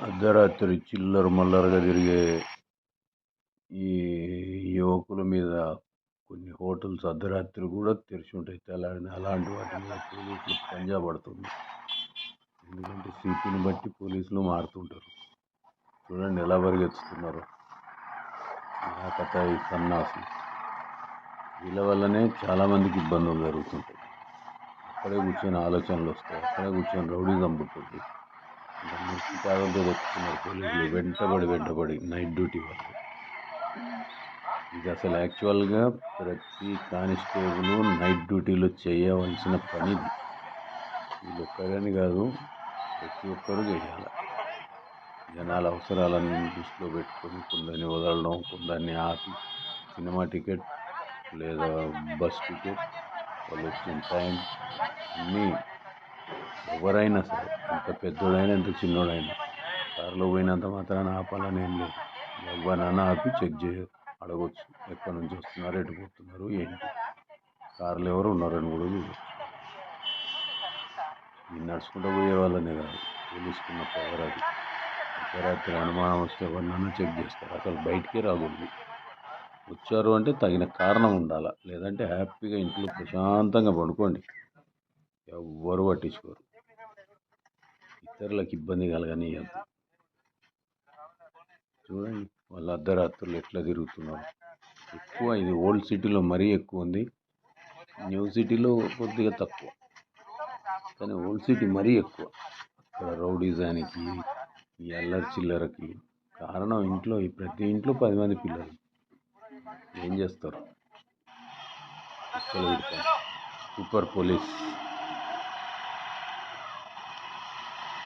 అర్ధరాత్రి చిల్లర మల్లరగా తిరిగే ఈ యువకుల మీద కొన్ని హోటల్స్ అర్ధరాత్రి కూడా తెరిచి ఉంటాయి. తెల్లారిన అలాంటి వాటి మీద పోలీసులు పంజా పడుతుంది ఎందుకంటే సిటీని బట్టి పోలీసులు మారుతుంటారు. చూడండి ఎలా పరిగెత్తుతున్నారు. నాకతాయి సన్నాసి వీళ్ళ వల్లనే చాలామందికి ఇబ్బందులు జరుగుతుంటాయి. అక్కడే కూర్చొని ఆలోచనలు వస్తాయి. అక్కడే కూర్చొని రౌడీజం చంపుతుంది పోలీసులు వెంటబడి వెంటబడి నైట్ డ్యూటీ వాళ్ళు ఇది అసలు యాక్చువల్గా ప్రతి కానిస్టేబుల్ నైట్ డ్యూటీలో చేయవలసిన పని ఇది వీళ్ళు ఒక్కరని కాదు ప్రతి ఒక్కరూ చేయాలి. జనాల అవసరాలను దృష్టిలో పెట్టుకొని కొందరిని వదలడం కొందరిని ఆపి సినిమా టికెట్ లేదా బస్ టికెట్ వాళ్ళు వచ్చిన టైం అన్నీ ఎవరైనా సరే ఎంత పెద్దోడైనా ఎంత చిన్నోడైనా కారులో పోయినంత మాత్రాన ఆపాలని ఏం లేదు. ఎవరైనా ఆపి చెక్ చేయ అడగవచ్చు ఎక్కడి నుంచి వస్తున్నారు ఎటు పోతున్నారు ఏంటి? కార్లు ఎవరు ఉన్నారని కూడా చూడవచ్చు నడుచుకుంటూ పోయే వాళ్ళనే కాదు పోలీసుకున్న పవర్ అది. అర్ధరాత్రి అనుమానం వస్తే ఎవరినైనా చెక్ చేస్తారు. అసలు బయటికే రాకూడదు వచ్చారు అంటే తగిన కారణం ఉండాలి? లేదంటే హ్యాపీగా ఇంట్లో ప్రశాంతంగా పడుకోండి. ఎవ్వరు పట్టించుకోరు. ఇతరులకు ఇబ్బంది కలగనియద్దు చూడండి వాళ్ళ అర్ధరాత్రులు ఎట్లా తిరుగుతున్నారు ఎక్కువ ఇది ఓల్డ్ సిటీలో మరీ ఎక్కువ ఉంది. న్యూ సిటీలో కొద్దిగా తక్కువ. కానీ ఓల్డ్ సిటీ మరీ ఎక్కువ. అక్కడ రౌడీజానికి ఈ అల్లరి చిల్లరకి కారణం ఇంట్లో ఈ ప్రతి ఇంట్లో పది మంది పిల్లలు. ఏం చేస్తారు? Super police.